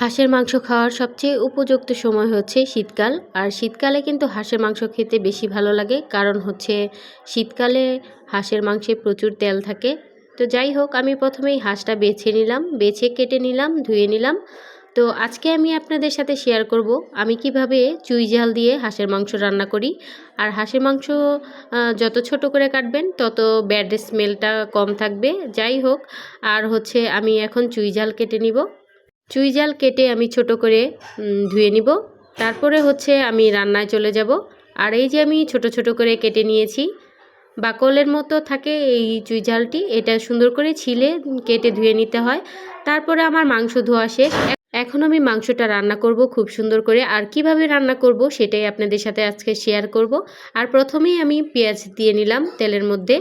হাঁসের মাংস খাওয়ার সবচেয়ে উপযুক্ত সময় হচ্ছে শীতকাল। আর শীতকালে কিন্তু হাঁসের মাংস খেতে বেশি ভালো লাগে। কারণ হচ্ছে শীতকালে হাঁসের মাংসে প্রচুর তেল থাকে। তো যাই হোক, আমি প্রথমেই হাঁসটা বেছে নিলাম। বেছে কেটে নিলাম, ধুয়ে নিলাম। তো আজকে আমি আপনাদের সাথে শেয়ার করব আমি কীভাবে চুই ঝাল দিয়ে হাঁসের মাংস রান্না করি। আর হাঁসের মাংস যত ছোট করে কাটবেন, তত ব্যাড স্মেলটা কম থাকবে। যাই হোক, আর হচ্ছে আমি এখন চুই ঝাল কেটে নিব। চুই জাল কেটে আমি ছোট করে ধুয়ে নিব। তারপরে হচ্ছে আমি রান্নায় চলে যাব। আর এই যে আমি ছোট ছোট করে কেটে নিয়েছি, বাকলের মতো থাকে এই চুই ঝালটি এটা সুন্দর করে ছিলে, কেটে ধুয়ে নিতে হয়। তারপরে আমার মাংস ধোয়া শেষ। এখন আমি মাংসটা রান্না করব খুব সুন্দর করে। আর কীভাবে রান্না করব সেটাই আপনাদের সাথে আজকে শেয়ার করব। আর প্রথমেই আমি পেঁয়াজ দিয়ে নিলাম তেলের মধ্যে।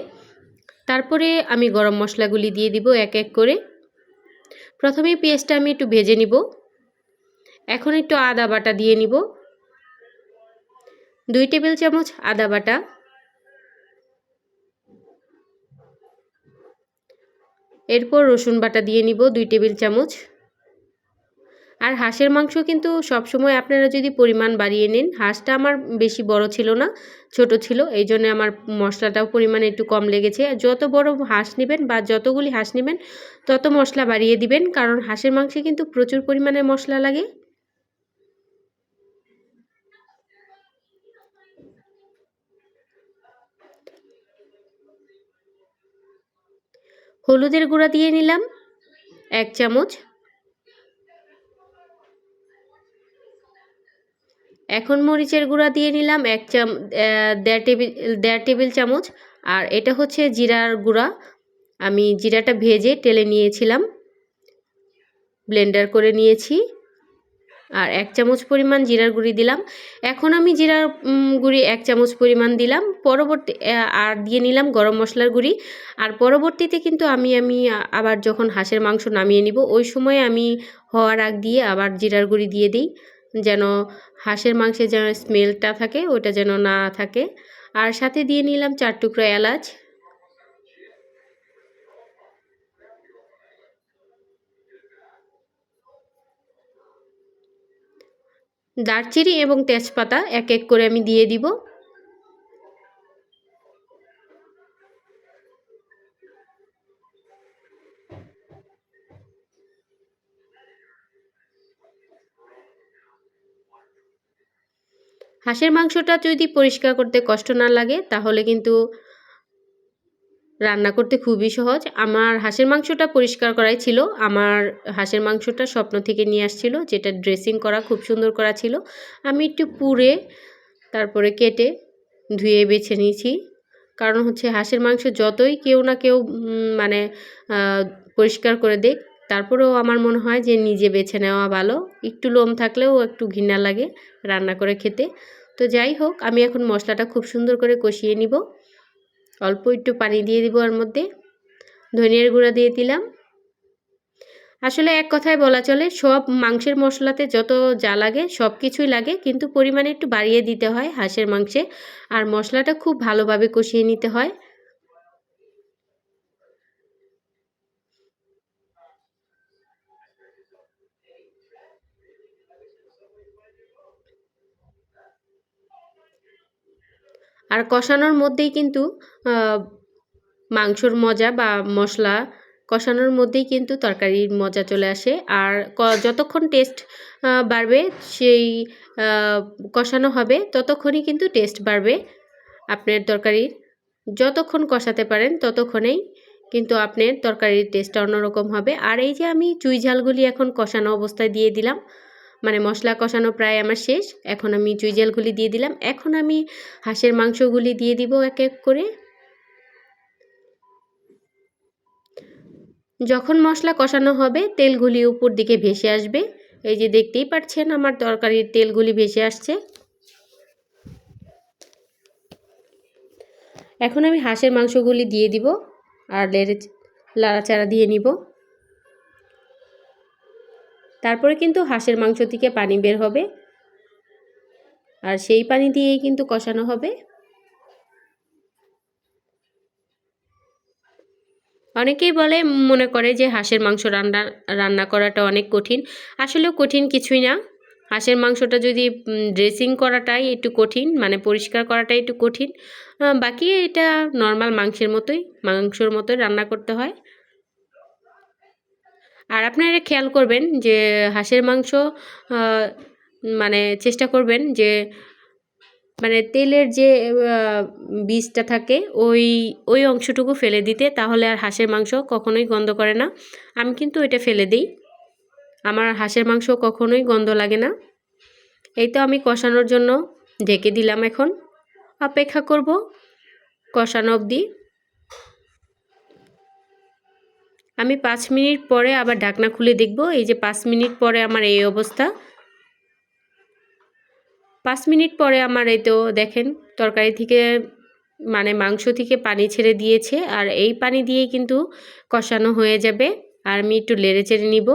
তারপরে আমি গরম মশলাগুলি দিয়ে দিব এক এক করে। প্রথমে পেঁয়াজটা আমি একটু ভেজে নিব। এখন একটু আদা বাটা দিয়ে নিব। দুই টেবিল চামচ আদা বাটা। এরপর রসুন বাটা দিয়ে নিব দুই টেবিল চামচ। আর হাঁসের মাংস কিন্তু সবসময় আপনারা যদি পরিমাণ বাড়িয়ে নিন, হাঁসটা আমার বেশি বড় ছিল না, ছোট ছিল, এই জন্য আমার মশলাটাও পরিমাণে একটু কম লেগেছে। যত বড় হাঁস নেবেন বা যতগুলি হাঁস নেবেন, তত মশলা বাড়িয়ে দিবেন, কারণ হাঁসের মাংসে কিন্তু প্রচুর পরিমাণে মশলা লাগে। হলুদের গুঁড়া দিয়ে নিলাম, এক চামচ। এখন মরিচের গুঁড়া দিয়ে নিলাম এক চাম দেড় টেবিল দেড় টেবিল চামচ। আর এটা হচ্ছে জিরার গুঁড়া। আমি জিরাটা ভেজে টেলে নিয়েছিলাম। ব্লেন্ডার করে নিয়েছি। আর এক চামচ পরিমাণ জিরার গুঁড়ি দিলাম। এখন আমি জিরার গুঁড়ি এক চামচ পরিমাণ দিলাম। পরবর্তী আর দিয়ে নিলাম গরম মশলার গুঁড়ি। আর পরবর্তীতে কিন্তু আমি আমি আবার যখন হাঁসের মাংস নামিয়ে নিব, ওই সময় আমি হওয়ার আগ দিয়ে আবার জিরার গুঁড়ি দিয়ে দিই। যেন হাঁসের মাংসের যেন স্মেলটা থাকে, ওটা যেন না থাকে। আর সাথে দিয়ে নিলাম চার টুকরো এলাচ। দারচিনি এবং তেজপাতা এক এক করে আমি দিয়ে দিব। হাঁসের মাংসটা যদি পরিষ্কার করতে কষ্ট না লাগে, তাহলে কিন্তু রান্না করতে খুবই সহজ। আমার হাঁসের মাংসটা পরিষ্কার করাই ছিল। আমার হাঁসের মাংসটা স্বপ্ন থেকে নিয়ে আসছিল, যেটা ড্রেসিং করা খুব সুন্দর করা ছিল। আমি একটু পুড়ে তারপরে কেটে ধুয়ে বেছে নিয়েছি। কারণ হচ্ছে হাঁসের মাংস যতই কেউ না কেউ মানে পরিষ্কার করে দেখ, তারপরেও আমার মনে হয় যে নিজে বেছে নেওয়া ভালো। একটু লোম থাকলেও একটু ঘৃণা লাগে রান্না করে খেতে। তো যাই হোক, আমি এখন মশলাটা খুব সুন্দর করে কষিয়ে নিব। অল্প একটু পানি দিয়ে দিব ওর মধ্যে। ধনিয়ার গুঁড়া দিয়ে দিলাম। আসলে এক কথায় বলা চলে, সব মাংসের মশলাতে যত যা লাগে সব কিছুই লাগে, কিন্তু পরিমাণে একটু বাড়িয়ে দিতে হয় হাঁসের মাংসে। আর মশলাটা খুব ভালোভাবে কষিয়ে নিতে হয়। আর কষানোর মধ্যেই কিন্তু মাংসর মজা বা মশলা কষানোর মধ্যেই কিন্তু তরকারির মজা চলে আসে। আর যতক্ষণ টেস্ট বাড়বে, সেই কষানো হবে, ততক্ষণই কিন্তু টেস্ট বাড়বে আপনার তরকারির। যতক্ষণ কষাতে পারেন, ততক্ষণেই কিন্তু আপনার তরকারির টেস্টটা অন্যরকম হবে। আর এই যে আমি চুই ঝালগুলি এখন কষানো অবস্থায় দিয়ে দিলাম মানে মশলা কষানো প্রায় আমার শেষ। এখন আমি চুইজালগুলি দিয়ে দিলাম। এখন আমি হাঁসের মাংসগুলি দিয়ে দিব এক এক করে। যখন মশলা কষানো হবে, তেলগুলি উপর দিকে ভেসে আসবে। এই যে দেখতেই পাচ্ছেন, আমার তরকারির তেলগুলি ভেসে আসছে। এখন আমি হাঁসের মাংসগুলি দিয়ে দিব আর লেড়ে লাড়াচাড়া দিয়ে নিব। তারপরে কিন্তু হাঁসের মাংস থেকে পানি বের হবে। আর সেই পানি দিয়েই কিন্তু কষানো হবে। অনেকেই বলে, মনে করে যে হাঁসের মাংস রান্না রান্না করাটা অনেক কঠিন। আসলেও কঠিন কিছুই না। হাঁসের মাংসটা যদি ড্রেসিং করাটাই একটু কঠিন মানে পরিষ্কার করাটাই একটু কঠিন। বাকি এটা নর্মাল মাংসের মতোই, মাংসর মতোই রান্না করতে হয়। আর আপনারা খেয়াল করবেন যে হাঁসের মাংস মানে চেষ্টা করবেন যে মানে তেলের যে বীজটা থাকে, ওই ওই অংশটুকু ফেলে দিতে, তাহলে আর হাঁসের মাংস কখনোই গন্ধ করে না। আমি কিন্তু এটা ফেলে দিই। আমার হাঁসের মাংস কখনোই গন্ধ লাগে না। এই তো আমি কষানোর জন্য ঢেকে দিলাম এখন। অপেক্ষা করব কষানো অবধি। আমি পাঁচ মিনিট পরে আবার ঢাকনা খুলে দেখব, এই যে পাঁচ মিনিট পরে আমার এই অবস্থা। পাঁচ মিনিট পরে আমার এই তো দেখেন, তরকারি থেকে মানে মাংস থেকে পানি ছেড়ে দিয়েছে, আর এই পানি দিয়ে কিন্তু কষানো হয়ে যাবে, আর আমি একটু লেড়ে চেড়ে নিব।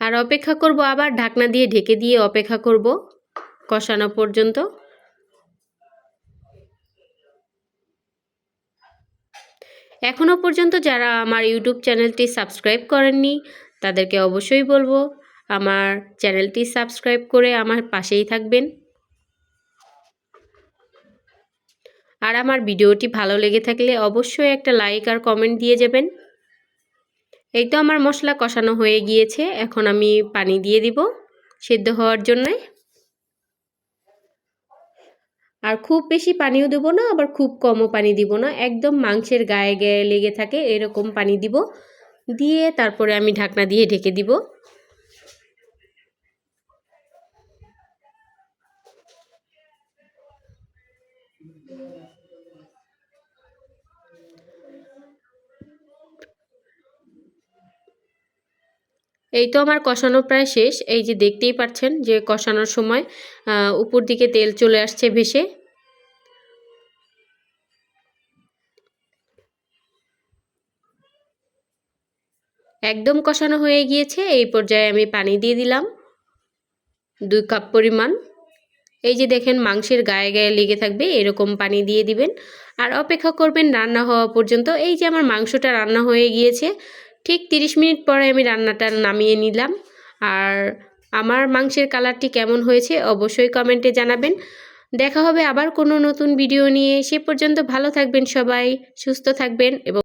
আর অপেক্ষা করব আবার ঢাকনা দিয়ে ঢেকে দিয়ে অপেক্ষা করব কষানো পর্যন্ত। এখনও পর্যন্ত যারা আমার ইউটিউব চ্যানেলটি সাবস্ক্রাইব করেননি, তাদেরকে অবশ্যই বলব আমার চ্যানেলটি সাবস্ক্রাইব করে আমার পাশেই থাকবেন। আর আমার ভিডিওটি ভালো লেগে থাকলে অবশ্যই একটা লাইক আর কমেন্ট দিয়ে যাবেন। এই তো আমার মশলা কষানো হয়ে গিয়েছে, এখন আমি পানি দিয়ে দিব সেদ্ধ হওয়ার জন্যে। আর খুব বেশি পানিও দেবো না, আবার খুব কমও পানি দিব না, একদম মাংসের গায়ে গায়ে লেগে থাকে এরকম পানি দিব। দিয়ে তারপরে আমি ঢাকনা দিয়ে ঢেকে দিব। এই তো আমার কষানো প্রায় শেষ। এই যে দেখতেই পাচ্ছেন যে কষানোর সময় উপর দিকে তেল চলে আসছে ভেসে। একদম কষানো হয়ে গিয়েছে। এই পর্যায়ে আমি পানি দিয়ে দিলাম। দুই কাপ পরিমাণ। এই যে দেখেন মাংসের গায়ে গায়ে লেগে থাকবে, এরকম পানি দিয়ে দিবেন। আর অপেক্ষা করবেন রান্না হওয়া পর্যন্ত। এই যে আমার মাংসটা রান্না হয়ে গিয়েছে ঠিক 30 মিনিট পরে আমি রান্নাটা নামিয়ে নিলাম। আর আমার মাংসের কালারটি কেমন হয়েছে অবশ্যই কমেন্টে জানাবেন। দেখা হবে আবার কোনো নতুন ভিডিও নিয়ে। সে পর্যন্ত ভালো থাকবেন সবাই, সুস্থ থাকবেন এবং